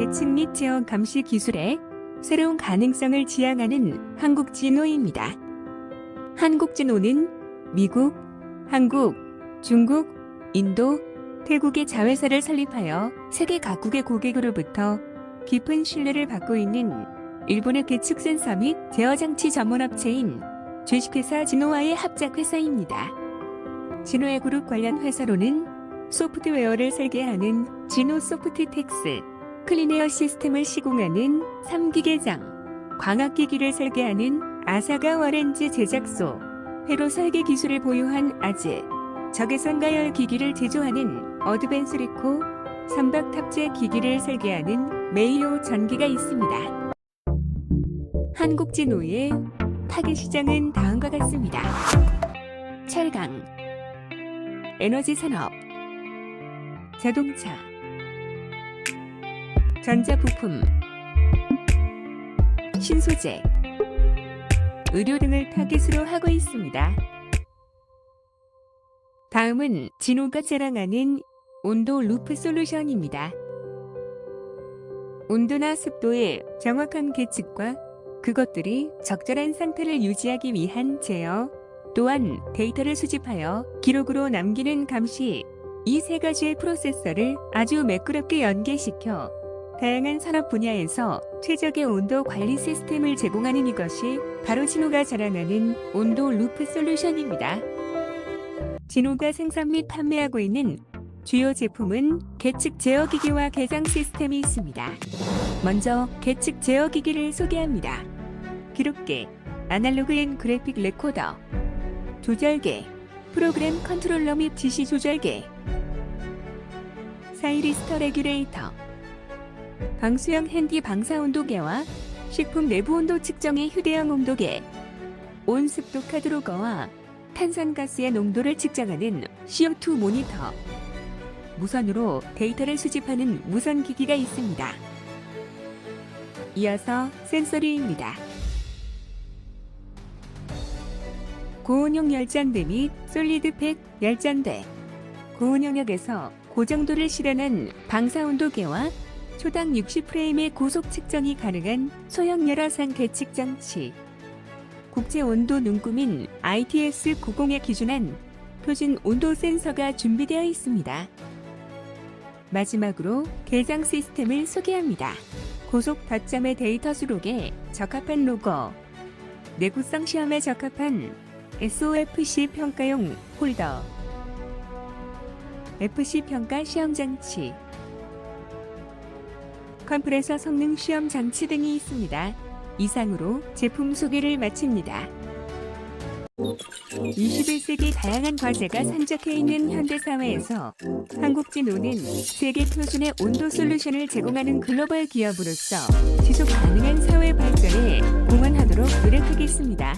계측 및 제어 감시 기술에 새로운 가능성을 지향하는 한국진호입니다. 한국진호는 미국, 한국, 중국, 인도, 태국의 자회사를 설립하여 세계 각국의 고객으로부터 깊은 신뢰를 받고 있는 일본의 계측 센서 및 제어 장치 전문 업체인 주식회사 진호와의 합작 회사입니다. 진호의 그룹 관련 회사로는 소프트웨어를 설계하는 진호 소프트텍스, 클린에어 시스템을 시공하는 3기계장, 광학기기를 설계하는 아사가 와렌즈 제작소, 회로 설계 기술을 보유한 아즈, 적외선 가열 기기를 제조하는 어드밴스리코, 선박 탑재 기기를 설계하는 메이오 전기가 있습니다. 한국진호의 타겟 시장은 다음과 같습니다. 철강, 에너지 산업, 자동차, 전자부품, 신소재, 의료 등을 타깃으로 하고 있습니다. 다음은 진호가 자랑하는 온도 루프 솔루션입니다. 온도나 습도의 정확한 계측과 그것들이 적절한 상태를 유지하기 위한 제어, 또한 데이터를 수집하여 기록으로 남기는 감시, 이 세 가지의 프로세서를 아주 매끄럽게 연계시켜 다양한 산업 분야에서 최적의 온도 관리 시스템을 제공하는 이것이 바로 진호가 자랑하는 온도 루프 솔루션입니다. 진호가 생산 및 판매하고 있는 주요 제품은 계측 제어기기와 개장 시스템이 있습니다. 먼저 계측 제어기기를 소개합니다. 기록계, 아날로그 앤 그래픽 레코더, 조절계, 프로그램 컨트롤러 및 지시 조절계, 사이리스터 레귤레이터, 방수형 핸디 방사 온도계와 식품 내부 온도 측정의 휴대용 온도계, 온습도 카드로거와 탄산가스의 농도를 측정하는 CO2 모니터, 무선으로 데이터를 수집하는 무선 기기가 있습니다. 이어서 센서리입니다. 고온용 열전대 및 솔리드팩 열전대, 고온 영역에서 고정도를 실현한 방사온도계와 초당 60프레임의 고속 측정이 가능한 소형 열화상 계측 장치, 국제 온도 눈금인 ITS 90에 기준한 표준 온도 센서가 준비되어 있습니다. 마지막으로 개장 시스템을 소개합니다. 고속 닷점의 데이터 수록에 적합한 로고, 내구성 시험에 적합한 SOFC 평가용 홀더, FC 평가 시험 장치, 컴프레서 성능 시험 장치 등이 있습니다. 이상으로 제품 소개를 마칩니다. 21세기 다양한 과제가 산적해 있는 현대 사회에서 한국진호는 세계 표준의 온도 솔루션을 제공하는 글로벌 기업으로서 지속 가능한 사회 발전에 공헌하도록 노력하겠습니다.